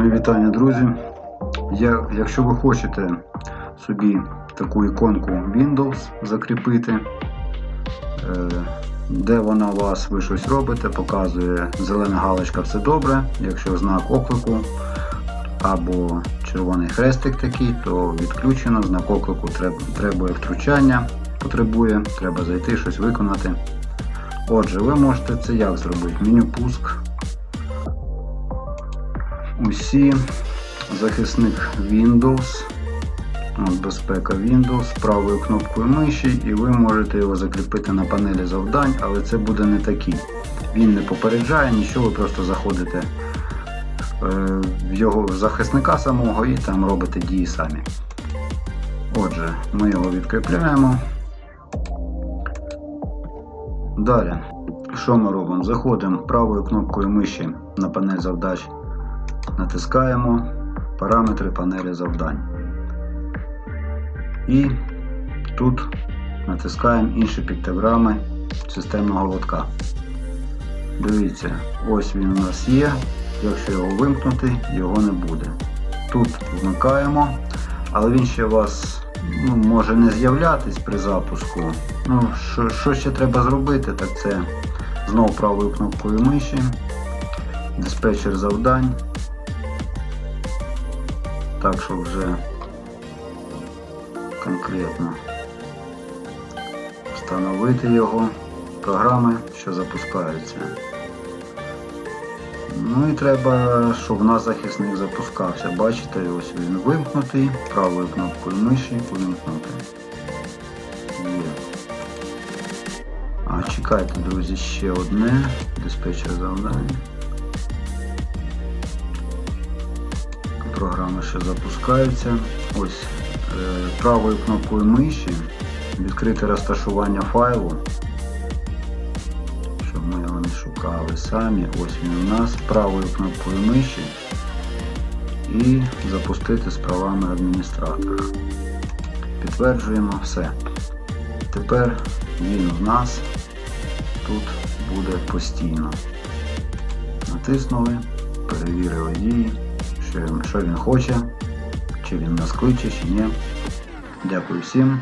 вітання, друзі. Я, якщо ви хочете собі таку іконку Windows закріпити, е, де вона у вас, ви щось робите, показує зелена галочка все добре. Якщо знак оклику або червоний хрестик такий, то відключено, знак оклику требує втручання, потребує, треба зайти, щось виконати. Отже, ви можете це як зробити? Меню пуск. Усі захисник Windows, от безпека Windows, правою кнопкою миші, і ви можете його закріпити на панелі завдань, але це буде не такий. Він не попереджає нічого, ви просто заходите е, в його захисника самого і там робите дії самі. Отже, ми його відкріпляємо. Далі, що ми робимо? Заходимо правою кнопкою миші на панель завдач, натискаємо параметри панелі завдань. І тут натискаємо інші піктограми системного лотка. Дивіться, ось він у нас є. Якщо його вимкнути, його не буде. Тут вмикаємо, але він ще у вас ну, може не з'являтись при запуску. Ну, що, що ще треба зробити, так це знову правою кнопкою миші, диспетчер завдань. Так, щоб вже конкретно встановити його, програми, що запускаються. Ну і треба, щоб у нас захисник запускався. Бачите, ось він вимкнутий, правою кнопкою миші вимкнути. Є. А чекайте, друзі, ще одне. Диспетчер завдань. Програми ще запускаються. Ось е, правою кнопкою миші відкрити розташування файлу. Щоб ми його не шукали самі. Ось він у нас правою кнопкою миші і запустити з правами адміністратора. Підтверджуємо все. Тепер він у нас тут буде постійно. Натиснули, перевірили дії, що, він- хоче, чи він нас кличе, чи ні. Дякую всім.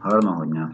Гарного дня!